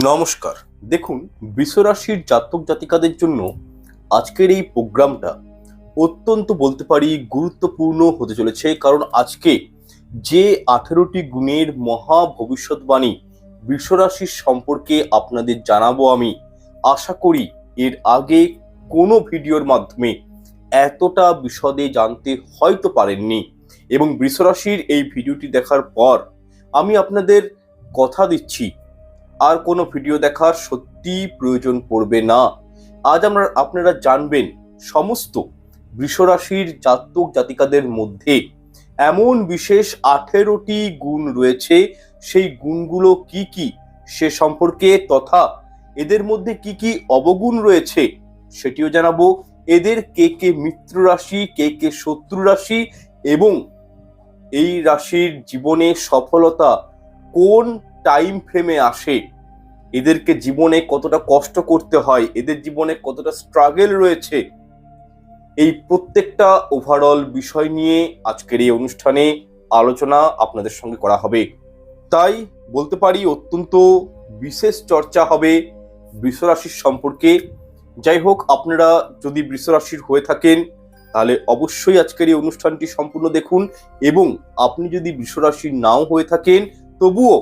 নমস্কার। দেখুন, বৃষরাশির জাতক জাতিকাদের জন্য আজকের এই প্রোগ্রামটা অত্যন্ত বলতে পারি গুরুত্বপূর্ণ হতে চলেছে, কারণ আজকে যে আঠেরোটি গুণের মহা ভবিষ্যৎবাণী বৃষরাশির সম্পর্কে আপনাদের জানাব আমি, আশা করি এর আগে কোনো ভিডিওর মাধ্যমে এতটা বিশদে জানতে হয়তো পারেননি এবং বৃষরাশির এই ভিডিওটি দেখার পর আমি আপনাদের কথা দিচ্ছি আর কোনো ভিডিও দেখার সত্যি প্রয়োজন পড়বে না। আজ আমরা, আপনারা জানবেন সমস্ত বৃষরাশির জাতক জাতিকাদের মধ্যে এমন বিশেষ আঠেরোটি গুণ রয়েছে, সেই গুণগুলো কি কি, সে সম্পর্কে তথা এদের মধ্যে কি কি অবগুণ রয়েছে সেটিও জানাব। এদের কে কে মিত্র রাশি, কে কে শত্রু রাশি এবং এই রাশির জীবনে সফলতা কোন টাইম ফ্রেমে আসে? এদেরকে জীবনে কতটা কষ্ট করতে হয়, এদের জীবনে কতটা স্ট্রাগল রয়েছে, এই প্রত্যেকটা ওভারঅল বিষয় নিয়ে আজকের এই অনুষ্ঠানে আলোচনা আপনাদের সঙ্গে করা হবে। তাই বলতে পারি, অত্যন্ত বিশেষ চর্চা হবে বৃষরাশির সম্পর্কে। যাই হোক, আপনারা যদি বৃষরাশির হয়ে থাকেন, তাহলে অবশ্যই আজকের এই অনুষ্ঠানটি সম্পূর্ণ দেখুন এবং আপনি যদি বৃষরাশির নাও হয়ে থাকেন, তবুও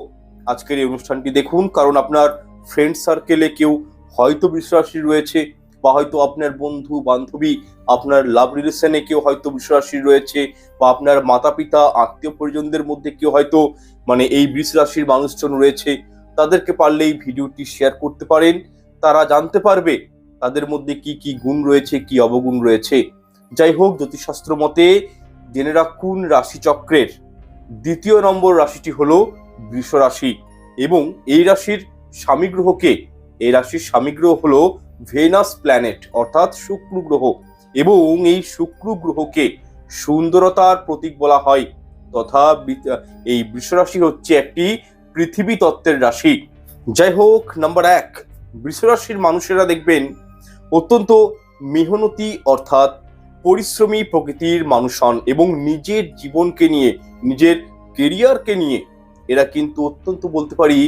আজকের এই অনুষ্ঠানটি দেখুন, কারণ আপনার ফ্রেন্ড সার্কেলে কেউ হয়তো বিশ্বাসী রয়েছে বা হয়তো আপনার বন্ধু, বান্ধবী, আপনার লাভ রিলেশনে কেউ হয়তো বিশ্বাসী রয়েছে বা আপনার মাতা পিতা আত্মীয় পরিজনদের মধ্যে কেউ হয়তো মানে এই বৃষরাশির মানুষজন রয়েছে, তাদেরকে পারলে এই ভিডিওটি শেয়ার করতে পারেন। তারা জানতে পারবে তাদের মধ্যে কি কি গুণ রয়েছে, কি অবগুণ রয়েছে। যাই হোক, জ্যোতিষশাস্ত্র মতে, জেনে রাখুন রাশিচক্রের দ্বিতীয় নম্বর রাশিটি হলো বৃষ রাশি এবং এই রাশির স্বামী গ্রহকে, এই রাশির স্বামী গ্রহ হলো ভেনাস প্ল্যানেট অর্থাৎ শুক্র গ্রহ এবং এই শুক্র গ্রহকে সুন্দরতার প্রতীক বলা হয় তথা এই বৃষ রাশি হচ্ছে একটি পৃথিবী তত্ত্বের রাশি। যাই হোক নাম্বার এক বৃষ রাশির মানুষেরা দেখবেন অত্যন্ত মেহনতি অর্থাৎ পরিশ্রমী প্রকৃতির মানুষ হন এবং নিজের জীবনকে নিয়ে, নিজের কেরিয়ারকে নিয়ে এরা কিন্তু অত্যন্ত বলতে পারি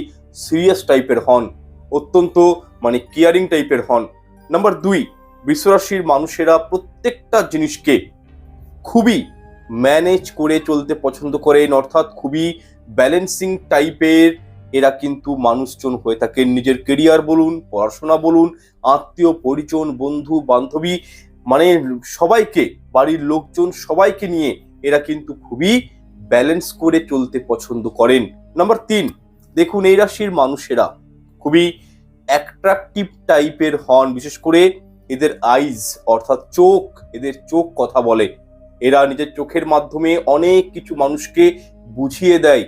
সিরিয়াস টাইপের হন, অত্যন্ত মানে কেয়ারিং টাইপের হন। নাম্বার দুই, বিশ্বরাশির মানুষেরা প্রত্যেকটা জিনিসকে খুবই ম্যানেজ করে চলতে পছন্দ করেন, অর্থাৎ খুবই ব্যালেন্সিং টাইপের এরা কিন্তু মানুষজন হয়ে থাকেন। নিজের কেরিয়ার বলুন, পড়াশোনা বলুন, আত্মীয়, পরিজন, বন্ধু, বান্ধবী মানে সবাইকে, বাড়ির লোকজন সবাইকে নিয়ে এরা কিন্তু খুবই ব্যালেন্স করে চলতে পছন্দ করেন। নাম্বার তিন, দেখুন এই রাশির মানুষেরা খুবই অ্যাট্রাকটিভ টাইপের হন, বিশেষ করে এদের আইজ অর্থাৎ চোখ, এদের চোখ কথা বলে। এরা নিজের চোখের মাধ্যমে অনেক কিছু মানুষকে বুঝিয়ে দেয়।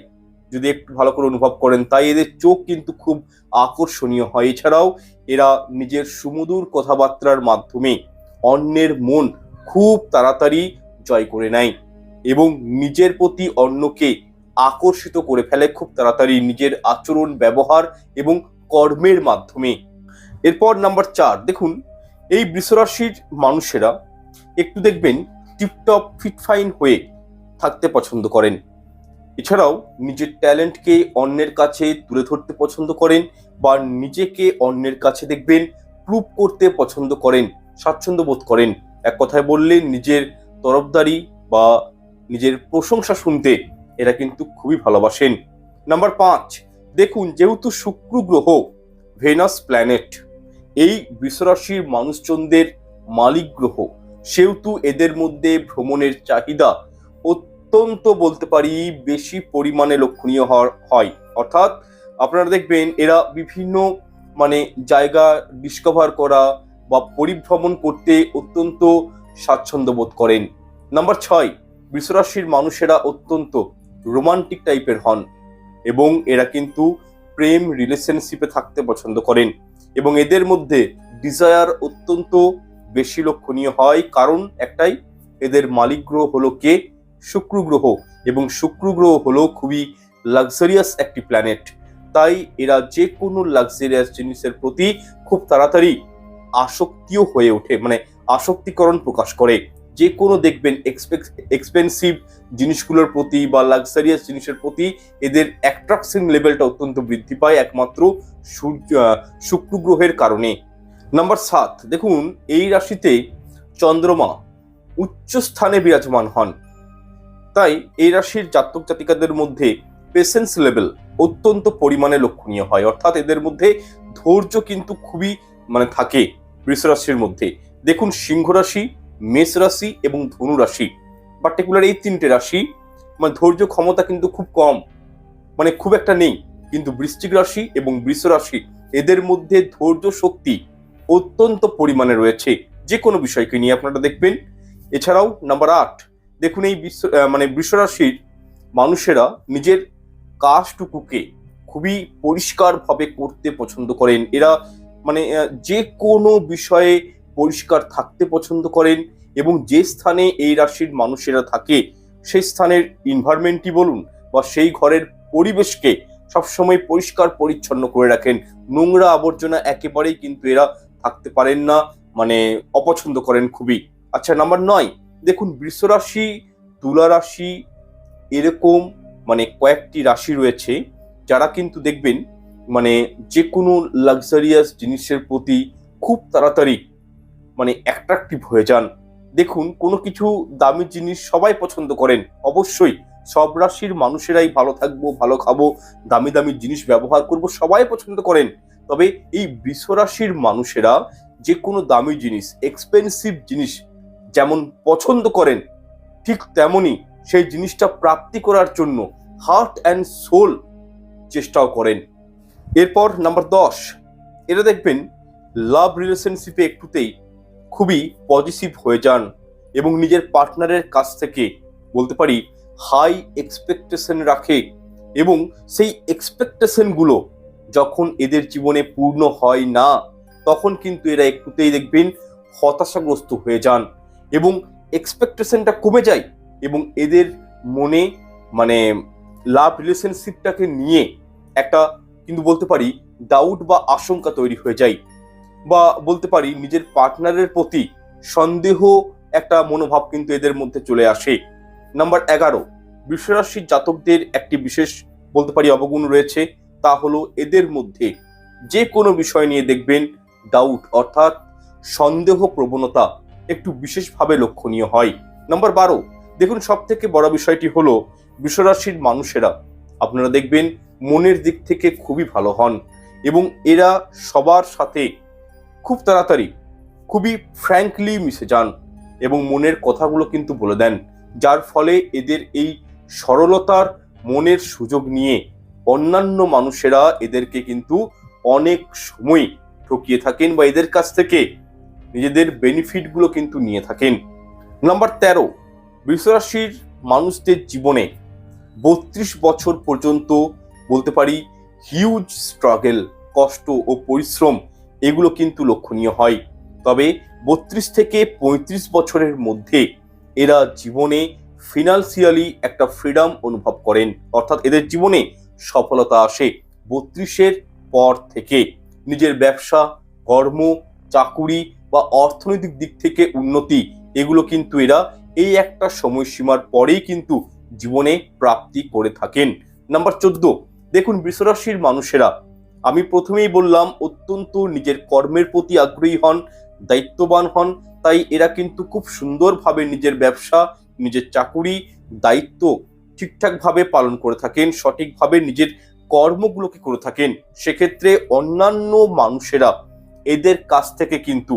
যদি একটু ভালো করে অনুভব করেন, তাই এদের চোখ কিন্তু খুব আকর্ষণীয় হয়। এছাড়াও এরা নিজের সুমধুর কথাবার্তার মাধ্যমে অন্যের মন খুব তাড়াতাড়ি জয় করে নেয়। এবং নিজের প্রতি অন্যকে আকর্ষিত করে ফেলে খুব তাড়াতাড়ি নিজের আচরণ, ব্যবহার এবং কর্মের মাধ্যমে। এরপর নাম্বার চার, দেখুন, এই বৃষরাশির মানুষেরা একটু দেখবেন টিপটপ ফিটফাইন হয়ে থাকতে পছন্দ করেন। এছাড়াও নিজের ট্যালেন্টকে অন্যের কাছে তুলে ধরতে পছন্দ করেন বা নিজেকে অন্যের কাছে দেখবেন প্রুভ করতে পছন্দ করেন, স্বাচ্ছন্দ্য বোধ করেন। এক কথায় বললে নিজের তরফদারি বা নিজের প্রশংসা শুনতে এরা কিন্তু খুবই ভালোবাসেন। নাম্বার পাঁচ, দেখুন যেহেতু শুক্র গ্রহ, ভেনাস প্ল্যানেট এই বিশ্বরাশির মানুষজনদের মালিক গ্রহ, সেহেতু এদের মধ্যে ভ্রমণের চাহিদা অত্যন্ত বলতে পারি বেশি পরিমাণে লক্ষণীয় হয়। অর্থাৎ আপনারা দেখবেন এরা বিভিন্ন মানে জায়গা ডিসকভার করা বা পরিভ্রমণ করতে অত্যন্ত স্বাচ্ছন্দ্য বোধ করেন। নাম্বার ছয় বৃষরাশির মানুষেরা অত্যন্ত রোমান্টিক টাইপের হন এবং এরা কিন্তু প্রেম রিলেশনশিপে থাকতে পছন্দ করেন এবং এদের মধ্যে ডিজায়ার অত্যন্ত বেশি লক্ষণীয় হয়। কারণ একটাই, এদের মালিক গ্রহ হলো কে? শুক্র গ্রহ এবং শুক্র গ্রহ হলো খুবই লাক্সারিয়াস একটি প্ল্যানেট তাই এরা যে কোনো লাক্সারিয়াস জিনিসের প্রতি খুব তাড়াতাড়ি আসক্তিও হয়ে ওঠে মানে আসক্তিকরণ প্রকাশ করে। যে কোনো দেখবেন এক্সপেন্সিভ জিনিসগুলোর প্রতি বা লাক্সারিয়াস জিনিসের প্রতি এদের অ্যাট্রাকশন লেভেলটা অত্যন্ত বৃদ্ধি পায় একমাত্র শুক্র গ্রহের কারণে। নাম্বার সাত, দেখুন, এই রাশিতে চন্দ্রমা উচ্চ স্থানে বিরাজমান হন। তাই এই রাশির জাতক জাতিকাদের মধ্যে পেশেন্স লেভেল অত্যন্ত পরিমাণে লক্ষণীয় হয়। অর্থাৎ এদের মধ্যে ধৈর্য কিন্তু খুবই মানে থাকে বৃষ রাশির মধ্যে। দেখুন সিংহ রাশি মেষ রাশি এবং ধনু রাশি পার্টিকুলার এই তিনটে রাশি মানে ধৈর্য ক্ষমতা কিন্তু খুব কম মানে খুব একটা নেই, কিন্তু বৃশ্চিক রাশি এবং বৃষ রাশি, এদের মধ্যে ধৈর্য শক্তি অত্যন্ত পরিমাণে রয়েছে যে কোনো বিষয়কে নিয়ে আপনারা দেখবেন। এছাড়াও নাম্বার আট, দেখুন এই বিশ্ব মানে বৃষ রাশির মানুষেরা নিজের কাজটুকুকে খুবই পরিষ্কারভাবে করতে পছন্দ করেন। এরা মানে যে কোনো বিষয়ে পরিষ্কার থাকতে পছন্দ করেন এবং যে স্থানে এই রাশির মানুষেরা থাকে, সেই স্থানের ইনভারমেন্টই বলুন বা সেই ঘরের পরিবেশকে সবসময় পরিষ্কার পরিচ্ছন্ন করে রাখেন। নোংরা আবর্জনা একেবারেই কিন্তু এরা থাকতে পারেন না মানে অপছন্দ করেন খুবই। আচ্ছা নাম্বার নয়, দেখুন বৃষ রাশি, তুলা রাশি এরকম মানে কয়েকটি রাশি রয়েছে যারা কিন্তু দেখবেন মানে যে কোনো লাক্সারিয়াস জিনিসের প্রতি খুব তাড়াতাড়ি মানে অ্যাট্রাকটিভ হয়ে যান। দেখুন, কোনো কিছু দামি জিনিস সবাই পছন্দ করেন। অবশ্যই সব রাশির মানুষেরাই ভালো থাকব, ভালো খাব, দামি দামি জিনিস ব্যবহার করব, সবাই পছন্দ করেন। তবে এই রাশির মানুষেরা যে কোনো দামি জিনিস এক্সপেন্সিভ জিনিস যেমন পছন্দ করেন, ঠিক তেমনই সেই জিনিসটা প্রাপ্তি করার জন্য হার্ট অ্যান্ড সোল চেষ্টাও করেন। এরপর নাম্বার দশ, এটা দেখবেন লাভ রিলেশনশিপে একটুতেই খুবই পজিটিভ হয়ে যান এবং নিজের পার্টনারের কাছ থেকে বলতে পারি হাই এক্সপেকটেশন রাখে এবং সেই এক্সপেকটেশনগুলো যখন এদের জীবনে পূর্ণ হয় না, তখন কিন্তু এরা একটুতেই দেখবেন হতাশাগ্রস্ত হয়ে যান এবং এক্সপেকটেশনটা কমে যায় এবং এদের মনে মানে লাভ রিলেশনশিপটাকে নিয়ে একটা কিন্তু বলতে পারি ডাউট বা আশঙ্কা তৈরি হয়ে যায়। বা বলতে পারি নিজের পার্টনারের প্রতি সন্দেহ একটা মনোভাব কিন্তু এদের মধ্যে চলে আসে। নাম্বার এগারো বৃষরাশির জাতকদের একটি বিশেষ বলতে পারি অবগুণ রয়েছে, তা হলো এদের মধ্যে যে কোনো বিষয় নিয়ে দেখবেন ডাউট অর্থাৎ সন্দেহ প্রবণতা একটু বিশেষভাবে লক্ষণীয় হয়। নাম্বার বারো, দেখুন সব থেকে বড় বিষয়টি হলো বৃষরাশির মানুষেরা, আপনারা দেখবেন মনের দিক থেকে খুবই ভালো হন এবং এরা সবার সাথে খুব তাড়াতাড়ি, খুবই ফ্র্যাঙ্কলি মিশে যান এবং মনের কথাগুলো কিন্তু বলে দেন, যার ফলে এদের এই সরলতার মনের সুযোগ নিয়ে অন্যান্য মানুষেরা এদেরকে কিন্তু অনেক সময় ঠকিয়ে থাকেন বা এদের কাছ থেকে নিজেদের বেনিফিটগুলো কিন্তু নিয়ে থাকেন। নাম্বার তেরো, বৃষরাশির মানুষদের জীবনে বত্রিশ বছর পর্যন্ত বলতে পারি হিউজ স্ট্রাগল কষ্ট ও পরিশ্রম এগুলো কিন্তু লক্ষণীয় হয়। তবে বত্রিশ থেকে পঁয়ত্রিশ বছরের মধ্যে এরা জীবনে ফিনান্সিয়ালি একটা ফ্রিডম অনুভব করেন। অর্থাৎ এদের জীবনে সফলতা আসে বত্রিশের পর থেকে। নিজের ব্যবসা, কর্ম, চাকুরি বা অর্থনৈতিক দিক থেকে উন্নতি, এগুলো কিন্তু এরা এই একটা সময়সীমার পরেই কিন্তু জীবনে প্রাপ্তি করে থাকেন। নাম্বার চোদ্দ, দেখুন বৃষরাশির মানুষেরা আমি প্রথমেই বললাম, অত্যন্ত নিজের কর্মের প্রতি আগ্রহী হন, দায়িত্ববান হন, তাই এরা কিন্তু খুব সুন্দরভাবে নিজের ব্যবসা, নিজের চাকুরি, দায়িত্ব ঠিকঠাকভাবে পালন করে থাকেন, সঠিকভাবে নিজের কর্মগুলোকে করে থাকেন। সেক্ষেত্রে অন্যান্য মানুষেরা এদের কাছ থেকে কিন্তু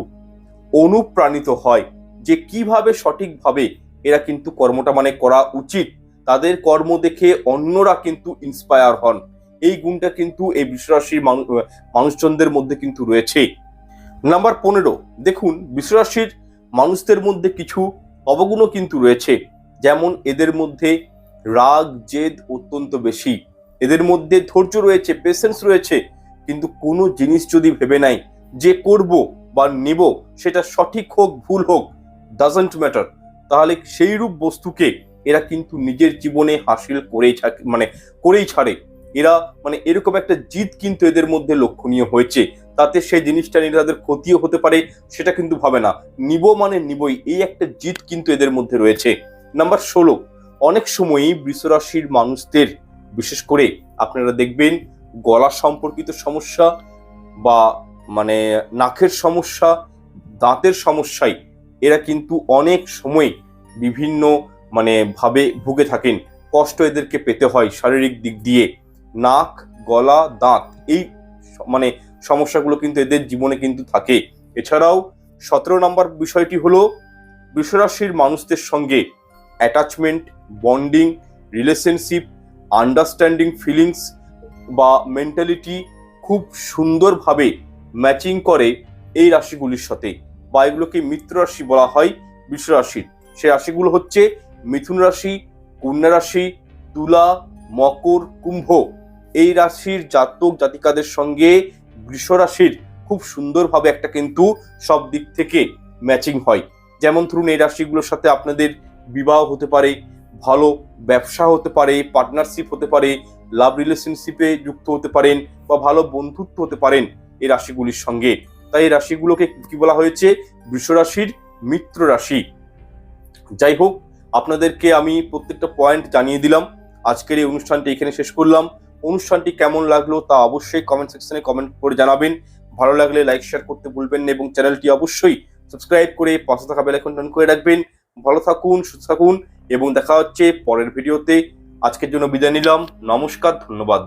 অনুপ্রাণিত হয় যে কীভাবে সঠিকভাবে এরা কিন্তু কর্মটা মানে করা উচিত। তাদের কর্ম দেখে অন্যরা কিন্তু ইন্সপায়ার হন। এই গুণটা কিন্তু এই বিশ্বরাশির মানুষজনদের মধ্যে কিন্তু রয়েছে। নাম্বার পনেরো, দেখুন, বিশ্বরাশির মানুষদের মধ্যে কিছু অবগুণও কিন্তু রয়েছে। যেমন, এদের মধ্যে রাগ, জেদ অত্যন্ত বেশি। এদের মধ্যে ধৈর্য রয়েছে পেশেন্স রয়েছে। কিন্তু কোনো জিনিস যদি ভেবে নাই যে করব বা নেব, সেটা সঠিক হোক, ভুল হোক ডাজন্ট ম্যাটার তাহলে সেই রূপ বস্তুকে এরা কিন্তু নিজের জীবনে হাসিল করেই মানে করেই ছাড়ে। এরা মানে এরকম একটা জিদ কিন্তু এদের মধ্যে লক্ষণীয় হয়েছে। তাতে সেই জিনিসটা নিয়ে তাদের ক্ষতিও হতে পারে, সেটা কিন্তু ভাবে না। নিব মানে নিবই, এই একটা জিত কিন্তু এদের মধ্যে রয়েছে। নাম্বার ষোলো, অনেক সময়ই বৃষরাশির মানুষদের, বিশেষ করে আপনারা দেখবেন গলা সম্পর্কিত সমস্যা বা মানে নাকের সমস্যা, দাঁতের সমস্যায় এরা কিন্তু অনেক সময় বিভিন্ন মানে ভাবে ভুগে থাকেন। কষ্ট এদেরকে পেতে হয় শারীরিক দিক দিয়ে। নাক, গলা, দাঁত এই মানে সমস্যাগুলো কিন্তু এদের জীবনে কিন্তু থাকে। এছাড়াও সতেরো নম্বর বিষয়টি হলো বিশ্বরাশির মানুষদের সঙ্গে attachment bonding relationship understanding feelings বা মেন্টালিটি খুব সুন্দরভাবে ম্যাচিং করে এই রাশিগুলির সাথে বা এগুলোকে মিত্র রাশি বলা হয় বৃষ রাশির সে রাশিগুলো হচ্ছে মিথুন রাশি, কন্যা রাশি, তুলা, মকর, কুম্ভ। এই রাশির জাতক জাতিকাদের সঙ্গে বৃষ রাশির খুব সুন্দরভাবে একটা কিন্তু সব দিক থেকে ম্যাচিং হয়। যেমন ধরুন এই রাশিগুলোর সাথে আপনাদের বিবাহ হতে পারে, ভালো ব্যবসা হতে পারে পার্টনারশিপ হতে পারে লাভ রিলেশনশিপে যুক্ত হতে পারেন বা ভালো বন্ধুত্ব হতে পারেন এই রাশিগুলির সঙ্গে। তাই এই রাশিগুলোকে কি বলা হয়েছে? রাশির মিত্র রাশি। যাই হোক, আপনাদেরকে আমি প্রত্যেকটা পয়েন্ট জানিয়ে দিলাম। আজকের এই অনুষ্ঠানটি এখানে শেষ করলাম। অনুষ্ঠানটি কেমন লাগল তা অবশ্যই কমেন্ট সেকশনে কমেন্ট করে জানাবেন। ভালো লাগলে লাইক শেয়ার করতে ভুলবেন না এবং চ্যানেলটি অবশ্যই সাবস্ক্রাইব করে পাশে থাকা বেল আইকন অন করে রাখবেন। ভালো থাকুন, সুস্থ থাকুন এবং দেখা হচ্ছে পরের ভিডিওতে আজকের জন্য বিদায় নিলাম। নমস্কার, ধন্যবাদ।